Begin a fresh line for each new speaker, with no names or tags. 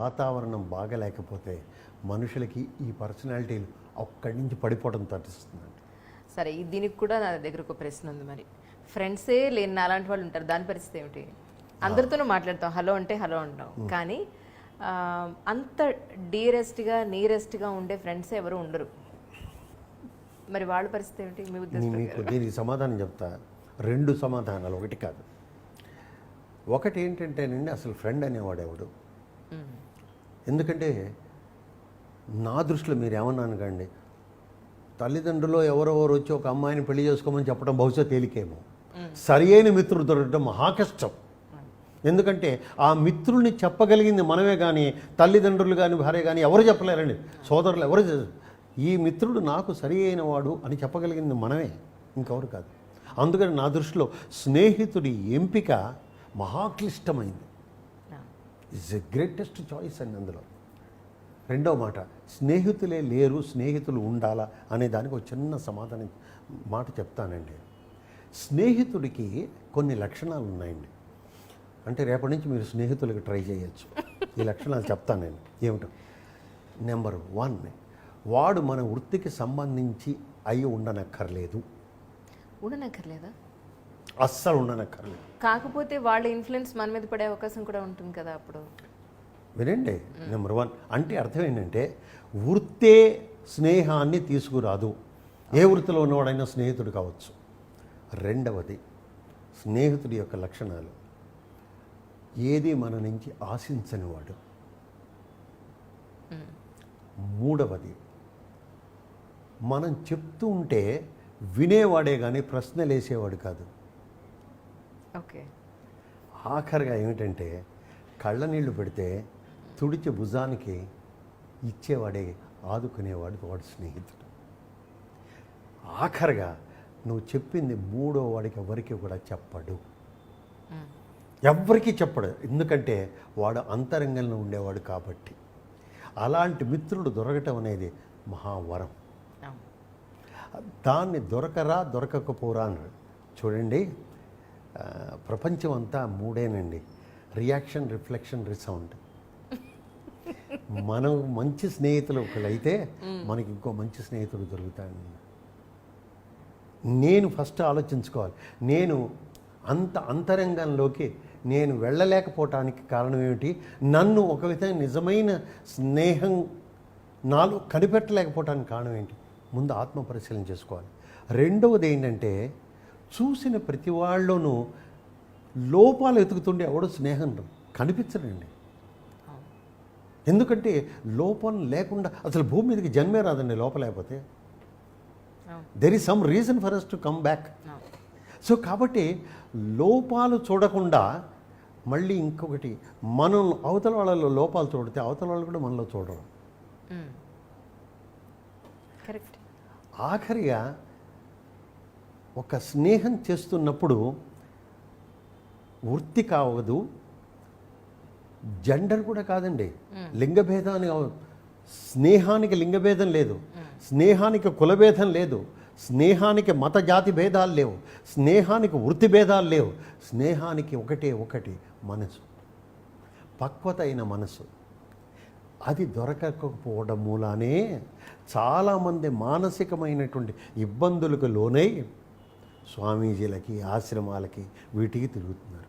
వాతావరణం బాగలేకపోతే మనుషులకి ఈ పర్సనాలిటీలు అక్కడి నుంచి పడిపోవడం తటిస్తుందండి
సరే దీనికి కూడా నా దగ్గర ఒక ప్రశ్న ఉంది మరి. ఫ్రెండ్సే లేని అలాంటి వాళ్ళు ఉంటారు. దాని పరిస్థితి ఏమిటి? అందరితోనూ మాట్లాడతాం. హలో అంటే హలో అంటాం. కానీ అంత డీరెస్ట్గా నీరెస్ట్గా ఉండే ఫ్రెండ్స్ ఎవరు ఉండరు. మరి వాళ్ళ పరిస్థితి ఏమిటి? మీ ఉద్దేశం
మీకు దీనికి సమాధానం చెప్తా. రెండు సమాధానాలు ఒకటి కాదు. ఒకటి ఏంటంటేనండి అసలు ఫ్రెండ్ అనేవాడు ఎవడు. ఎందుకంటే నా దృష్టిలో మీరు ఏమన్నాను కండి తల్లిదండ్రులు ఎవరెవరు వచ్చి ఒక అమ్మాయిని పెళ్ళి చేసుకోమని చెప్పడం బహుశా తేలికేమో. సరి అయిన మిత్రుడు దొరకడం మహా కష్టం. ఎందుకంటే ఆ మిత్రుల్ని చెప్పగలిగింది మనమే కానీ తల్లిదండ్రులు కానీ భార్య కానీ ఎవరు చెప్పలేరండి. సోదరులు ఎవరు ఈ మిత్రుడు నాకు సరి అయిన వాడు అని చెప్పగలిగింది మనమే ఇంకెవరు కాదు. అందుకని నా దృష్టిలో స్నేహితుడి ఎంపిక మహాక్లిష్టమైంది. ఇస్ ద గ్రేటెస్ట్ చాయిస్ అండి అందులో. రెండవ మాట స్నేహితులే లేరు స్నేహితులు ఉండాలా అనే దానికి ఒక చిన్న సమాధానం మాట చెప్తానండి. స్నేహితుడికి కొన్ని లక్షణాలు ఉన్నాయండి. అంటే రేపటి నుంచి మీరు స్నేహితులకు ట్రై చేయొచ్చు. ఈ లక్షణాలు చెప్తాను నేను. ఏమిటో. నెంబర్ వన్ వాడు మన వృత్తికి సంబంధించి అయి ఉండనక్కర్లేదు.
ఉండనక్కర్లేదా?
అస్సలు ఉండనక్కర్లేదు.
కాకపోతే వాళ్ళ ఇన్ఫ్లుయెన్స్ మన మీద పడే అవకాశం కూడా ఉంటుంది కదా అప్పుడు.
వినండి నెంబర్ వన్. అంటే అర్థం ఏంటంటే వృత్తే స్నేహాన్ని తీసుకురాదు. ఏ వృత్తిలో ఉన్నవాడైనా స్నేహితుడు కావచ్చు. రెండవది స్నేహితుడి యొక్క లక్షణాలు. ఏది మన నుంచి ఆశించని వాడు మూడవది మనం చెప్తూ ఉంటే వినేవాడే కానీ ప్రశ్నలు వేసేవాడు కాదు.
ఓకే.
ఆఖరిగా ఏమిటంటే కళ్ళ నీళ్ళు పెడితే తుడిచి భుజానికి ఇచ్చేవాడే ఆదుకునేవాడు వాడు స్నేహితుడు. ఆఖరిగా నువ్వు చెప్పింది మూడో వాడికి ఎవరికి కూడా చెప్పడు. ఎవ్వరికీ చెప్పడు. ఎందుకంటే వాడు అంతరంగంలో ఉండేవాడు కాబట్టి. అలాంటి మిత్రుడు దొరకటం అనేది మహావరం. దాన్ని దొరకరా దొరకకపోరా అన్నాడు చూడండి ప్రపంచం అంతా మూడేనండి. Reaction reflection resound. మనం మంచి స్నేహితులు ఒకళ్ళైతే మనకి ఇంకో మంచి స్నేహితుడు దొరుకుతాడు నేను ఫస్ట్ ఆలోచించుకోవాలి. నేను అంత అంతరంగంలోకి నేను వెళ్ళలేకపోవటానికి కారణం ఏమిటి? నన్ను ఒక విధంగా నిజమైన స్నేహం నాలో కనిపెట్టలేకపోవటానికి కారణం ఏంటి? ముందు ఆత్మ పరిశీలన చేసుకోవాలి. రెండవది ఏంటంటే చూసిన ప్రతి వాళ్ళలోనూ లోపాలు ఎతుకుతుండే ఎవడు స్నేహం కనిపించడండి. ఎందుకంటే లోపం లేకుండా అసలు భూమి మీదకి జన్మే రాదండి లోపలేకపోతే there is some reason for us to come back so కాబట్టి లోపాలు చూడకుండా మళ్ళీ ఇంకొకటి మనం అవతల వాళ్ళలో లోపాలు చూడితే అవతల వాళ్ళు కూడా మనలో చూడరు. ఆఖరిగా ఒక స్నేహం చేస్తున్నప్పుడు వృత్తి కావదు జెండర్ కూడా కాదండి. లింగభేదాన్ని స్నేహానికి లింగభేదం లేదు. స్నేహానికి కులభేదం లేదు. స్నేహానికి మత జాతి భేదాలు లేవు. స్నేహానికి వృత్తి భేదాలు లేవు. స్నేహానికి ఒకటే ఒకటి మనసు. పక్వత అయిన మనసు. అది దొరకకపోవడం మూలానే చాలామంది మానసికమైనటువంటి ఇబ్బందులకు లోనై స్వామీజీలకి ఆశ్రమాలకి వీటికి తిరుగుతున్నారు.